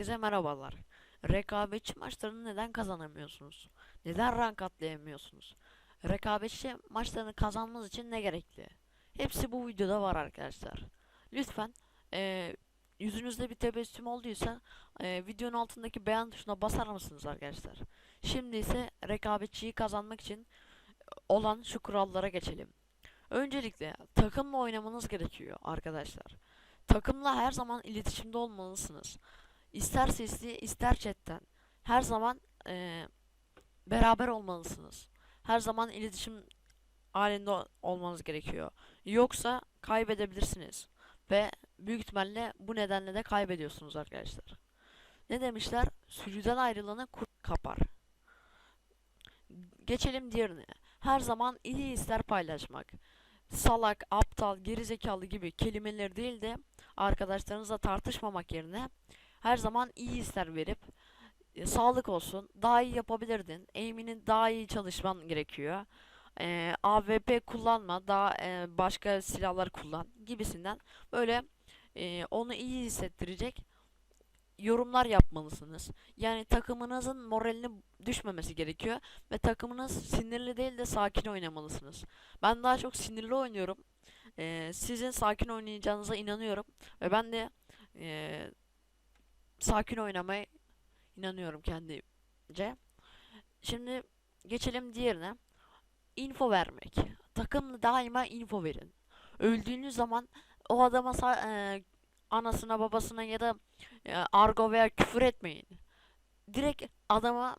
Herkese merhabalar. Rekabetçi maçlarını neden kazanamıyorsunuz? Neden rank atlayamıyorsunuz? Rekabetçi maçlarını kazanmanız için ne gerekli? Hepsi bu videoda var arkadaşlar. Lütfen eee, yüzünüzde bir tebessüm olduysa eee, videonun altındaki beğen tuşuna basar mısınız arkadaşlar? Şimdi ise rekabetçiyi kazanmak için olan şu kurallara geçelim. Öncelikle takımla oynamanız gerekiyor arkadaşlar. Takımla her zaman iletişimde olmalısınız. İster sesli ister chatten. Her zaman eee, beraber olmalısınız. Her zaman iletişim halinde ol- olmanız gerekiyor. Yoksa kaybedebilirsiniz. Ve büyük ihtimalle bu nedenle de kaybediyorsunuz arkadaşlar. Ne demişler? Sürüden ayrılanı kurt kapar. Geçelim diğerine. Her zaman iyi ister paylaşmak. Salak, aptal, gerizekalı gibi kelimeleri değil de arkadaşlarınızla tartışmamak yerine her zaman iyi ister verip e, sağlık olsun daha iyi yapabilirdin. Aim'inin daha iyi çalışman gerekiyor. E, AWP kullanma daha e, başka silahlar kullan gibisinden böyle e, onu iyi hissettirecek yorumlar yapmalısınız. Yani takımınızın moralini düşmemesi gerekiyor ve takımınız sinirli değil de sakin oynamalısınız. Ben daha çok sinirli oynuyorum. E, sizin sakin oynayacağınıza inanıyorum ve ben de e, sakin oynamaya inanıyorum kendimce. Şimdi geçelim diğerine. Info vermek. Takımla daima info verin. Öldüğünüz zaman o adama e, anasına babasına ya da e, argo veya küfür etmeyin. Direkt adama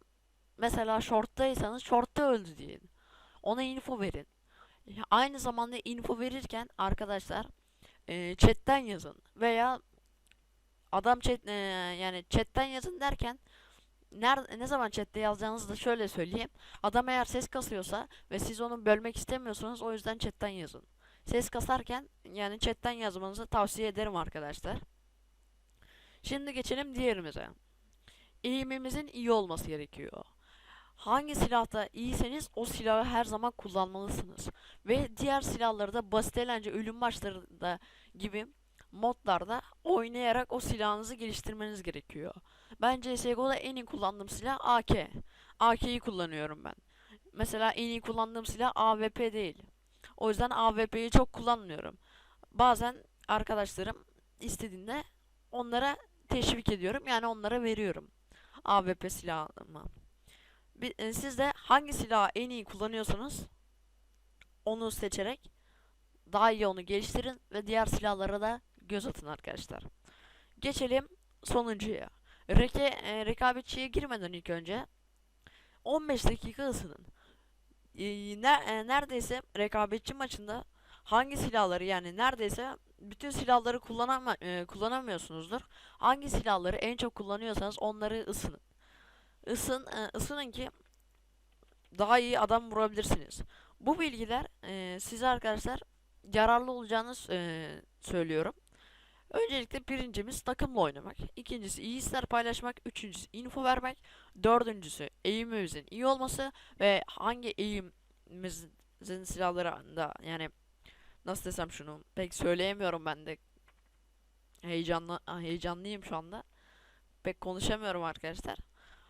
mesela shorttaysanız shortta öldü diyin. Ona info verin. Aynı zamanda info verirken arkadaşlar e, chatten yazın veya adam chat e, yani chatten yazın derken Nerede, ne zaman chatte yazacağınızı da şöyle söyleyeyim. Adam eğer ses kasıyorsa ve siz onu bölmek istemiyorsanız o yüzden chatten yazın. Ses kasarken yani chatten yazmanızı tavsiye ederim arkadaşlar. Şimdi geçelim diğerimize. Eğimimizin iyi olması gerekiyor. Hangi silahta iyiyseniz o silahı her zaman kullanmalısınız. Ve diğer silahları da basit eğlence ölüm maçlarında gibi modlarda oynayarak o silahınızı geliştirmeniz gerekiyor. Ben CSGO'da en iyi kullandığım silah AK. AK'yi kullanıyorum ben. Mesela en iyi kullandığım silah AWP değil. O yüzden AWP'yi çok kullanmıyorum. Bazen arkadaşlarım istediğinde onlara teşvik ediyorum. Yani onlara veriyorum. AWP silahımı. E, Siz de hangi silahı en iyi kullanıyorsanız onu seçerek daha iyi onu geliştirin ve diğer silahlara da göz atın arkadaşlar. Geçelim sonuncuya. Reke, e, rekabetçiye girmeden ilk önce 15 dakika ısının. E, ne- e, neredeyse rekabetçi maçında hangi silahları yani neredeyse bütün silahları kullanama, e, kullanamıyorsunuzdur. Hangi silahları en çok kullanıyorsanız onları ısının. Isın, e, ısının ki daha iyi adam vurabilirsiniz. Bu bilgiler e, size arkadaşlar yararlı olacağını e, söylüyorum. Öncelikle birincimiz takımla oynamak. İkincisi iyi ister paylaşmak. Üçüncüsü info vermek. Dördüncüsü eğimimizin iyi olması ve hangi eğimimizin silahlarında yani nasıl desem şunu pek söyleyemiyorum ben de heyecanlı ah, heyecanlıyım şu anda. Pek konuşamıyorum arkadaşlar.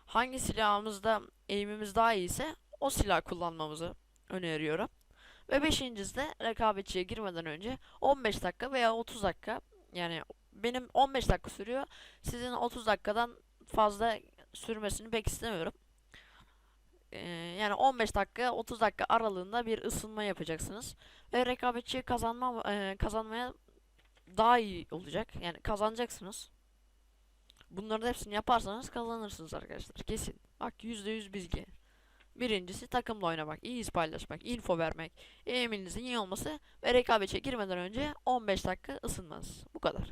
Hangi silahımızda eğimimiz daha iyiyse o silah kullanmamızı öneriyorum. Ve beşincisi de rekabetçiye girmeden önce 15 dakika veya 30 dakika yani benim 15 dakika sürüyor. Sizin 30 dakikadan fazla sürmesini pek istemiyorum. Ee, yani 15 dakika 30 dakika aralığında bir ısınma yapacaksınız. Ve rekabetçiyi kazanma e, kazanmaya daha iyi olacak. Yani kazanacaksınız. Bunların hepsini yaparsanız kazanırsınız arkadaşlar. Kesin. Bak %100 bilgi. Birincisi takımla oynamak, iyi iz paylaşmak, info vermek, eğiminizin iyi olması ve rekabete girmeden önce 15 dakika ısınmanız. Bu kadar.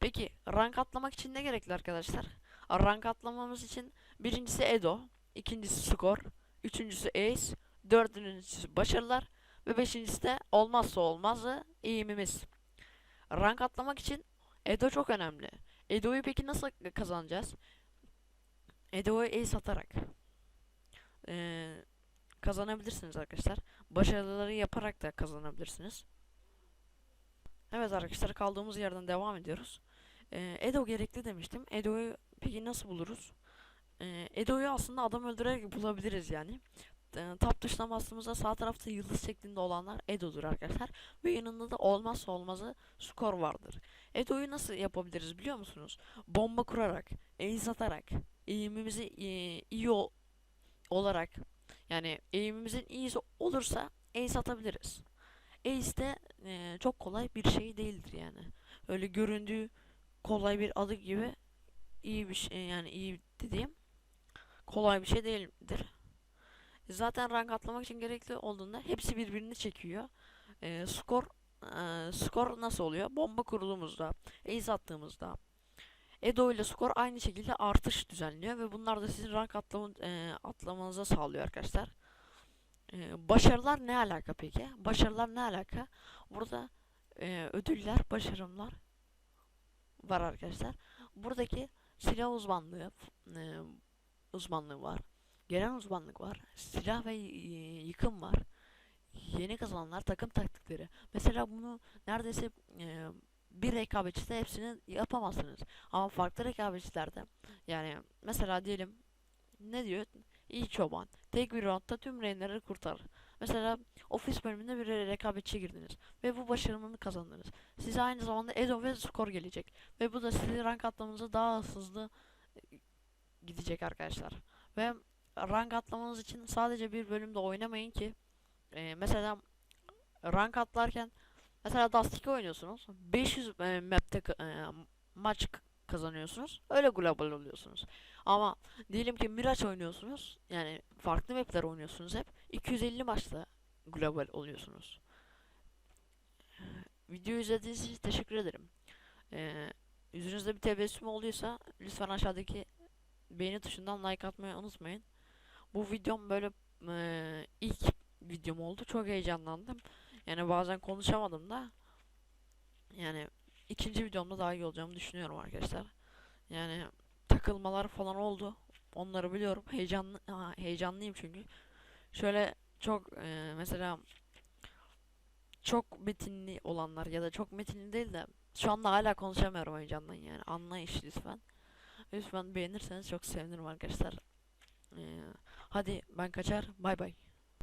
Peki rank atlamak için ne gerekli arkadaşlar? Rank atlamamız için birincisi Edo, ikincisi skor, üçüncüsü ace, dördüncüsü başarılar ve beşincisi de olmazsa olmazı eğimimiz. Rank atlamak için Edo çok önemli. Edo'yu peki nasıl kazanacağız? Edo'yu ace atarak eee, kazanabilirsiniz arkadaşlar. Başarıları yaparak da kazanabilirsiniz. Evet arkadaşlar kaldığımız yerden devam ediyoruz. Ee, Edo gerekli demiştim. Edo'yu peki nasıl buluruz? Ee, Edo'yu aslında adam öldürerek bulabiliriz yani. Ee, Tap tuşuna bastığımızda sağ tarafta yıldız şeklinde olanlar Edo'dur arkadaşlar. Ve yanında da olmazsa olmazı skor vardır. Edo'yu nasıl yapabiliriz biliyor musunuz? Bomba kurarak, ace atarak, eğimimizi e, iyi olarak yani eğimimizin iyi olursa ace atabiliriz. Ace de e, çok kolay bir şey değildir yani. Öyle göründüğü kolay bir adı gibi iyi bir şey yani iyi dediğim kolay bir şey değildir. Zaten rank atlamak için gerekli olduğunda hepsi birbirini çekiyor. E, skor e, skor nasıl oluyor? Bomba kurduğumuzda, ace attığımızda Edo ile skor aynı şekilde artış düzenliyor ve bunlar da sizin rank atlama, e, atlamanıza sağlıyor arkadaşlar. E, başarılar ne alaka peki? Başarılar ne alaka? Burada e, ödüller, başarımlar var arkadaşlar. Buradaki silah uzmanlığı e, uzmanlığı var. Genel uzmanlık var. Silah ve y- yıkım var. Yeni kazananlar takım taktikleri. Mesela bunu neredeyse e, bir rekabetçide hepsini yapamazsınız. Ama farklı rekabetçilerde yani mesela diyelim ne diyor? İyi çoban. Tek bir roundda tüm rehinleri kurtarır. Mesela ofis bölümünde bir rekabetçi girdiniz ve bu başarımını kazandınız. Size aynı zamanda Edo ve skor gelecek ve bu da sizi rank atlamanıza daha hızlı e, gidecek arkadaşlar. Ve rank atlamanız için sadece bir bölümde oynamayın ki e, mesela rank atlarken mesela Dust 2 oynuyorsunuz 500 e, map'te e, maç kazanıyorsunuz öyle global oluyorsunuz ama diyelim ki Miraç oynuyorsunuz yani farklı map'ler oynuyorsunuz hep 250 maçta global oluyorsunuz Videoyu izlediğiniz için teşekkür ederim. Ee, yüzünüzde bir tebessüm olduysa lütfen aşağıdaki beğeni tuşundan like atmayı unutmayın. Bu videom böyle eee, ilk videom oldu. Çok heyecanlandım. Yani bazen konuşamadım da. Yani ikinci videomda daha iyi olacağımı düşünüyorum arkadaşlar. Yani takılmalar falan oldu. Onları biliyorum. Heyecanlı ha, heyecanlıyım çünkü. Şöyle çok eee, mesela çok metinli olanlar ya da çok metinli değil de şu anda hala konuşamıyorum heyecandan yani. Anlayış lütfen. Lütfen beğenirseniz çok sevinirim arkadaşlar. Ee, hadi ben kaçar. Bay bay.